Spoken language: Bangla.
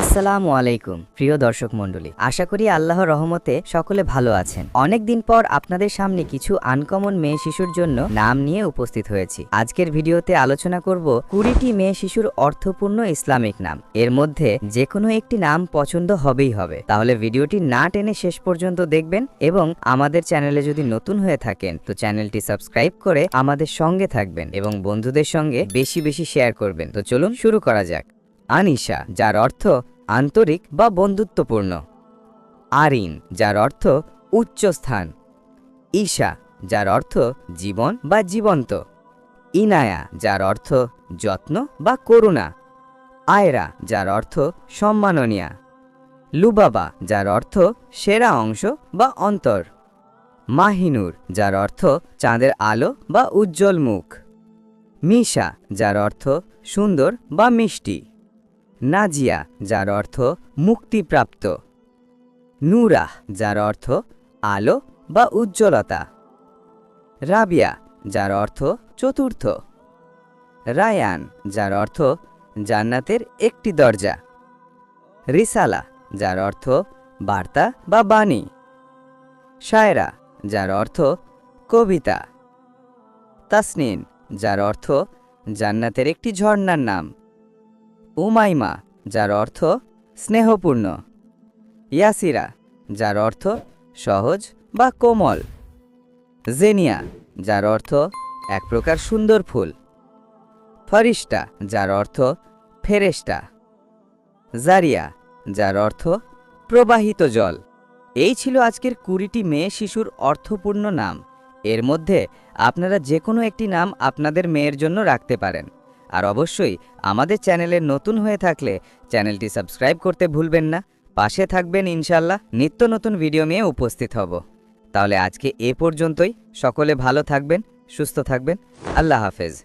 আসসালামু আলাইকুম, প্রিয় দর্শক মণ্ডলী। আশা করি আল্লাহর রহমতে সকলে ভালো আছেন। অনেক দিন পর আপনাদের সামনে কিছু আনকমন মেয়ে শিশুর জন্য নাম নিয়ে উপস্থিত হয়েছি। আজকের ভিডিওতে আলোচনা করব কুড়িটি মেয়ে শিশুর অর্থপূর্ণ ইসলামিক নাম। এর মধ্যে যে কোনো একটি নাম পছন্দ হবেই হবে। তাহলে ভিডিওটি না টেনে শেষ পর্যন্ত দেখবেন এবং আমাদের চ্যানেলে যদি নতুন হয়ে থাকেন, তো চ্যানেলটি সাবস্ক্রাইব করে আমাদের সঙ্গে থাকবেন এবং বন্ধুদের সঙ্গে বেশি বেশি শেয়ার করবেন। তো চলুন শুরু করা যাক। আনিশা, যার অর্থ আন্তরিক বা বন্ধুত্বপূর্ণ। আরিন, যার অর্থ উচ্চস্থান ঈশা, যার অর্থ জীবন বা জীবন্ত। ইনায়া, যার অর্থ যত্ন বা করুণা। আয়রা, যার অর্থ সম্মাননীয়া। লুবাবা, যার অর্থ সেরা অংশ বা অন্তর। মাহিনুর, যার অর্থ চাঁদের আলো বা উজ্জ্বল মুখ। মিশা, যার অর্থ সুন্দর বা মিষ্টি। নাজিয়া, যার অর্থ মুক্তিপ্রাপ্ত। নূরাহ, যার অর্থ আলো বা উজ্জ্বলতা। রাবিয়া, যার অর্থ চতুর্থ। রায়ান, যার অর্থ জান্নাতের একটি দরজা। রিসালা, যার অর্থ বার্তা বা বাণী। শায়রা, যার অর্থ কবিতা। তাসনিন, যার অর্থ জান্নাতের একটি ঝর্ণার নাম। উমাইমা, যার অর্থ স্নেহপূর্ণ। ইয়াসিরা, যার অর্থ সহজ বা কোমল। জেনিয়া, যার অর্থ এক প্রকার সুন্দর ফুল। ফরিস্টা যার অর্থ ফেরেস্টা জারিয়া, যার অর্থ প্রবাহিত জল। এই ছিল আজকের কুড়িটি মেয়ে শিশুর অর্থপূর্ণ নাম। এর মধ্যে আপনারা যে কোনো একটি নাম আপনাদের মেয়ের জন্য রাখতে পারেন। আর অবশ্যই আমাদের চ্যানেলে নতুন হয়ে থাকলে চ্যানেলটি সাবস্ক্রাইব করতে ভুলবেন না। পাশে থাকবেন ইনশাল্লাহ নিত্য নতুন ভিডিও নিয়ে উপস্থিত হব। তাহলে আজকে এ পর্যন্তই। সকলে ভালো থাকবেন, সুস্থ থাকবেন। আল্লাহ হাফেজ।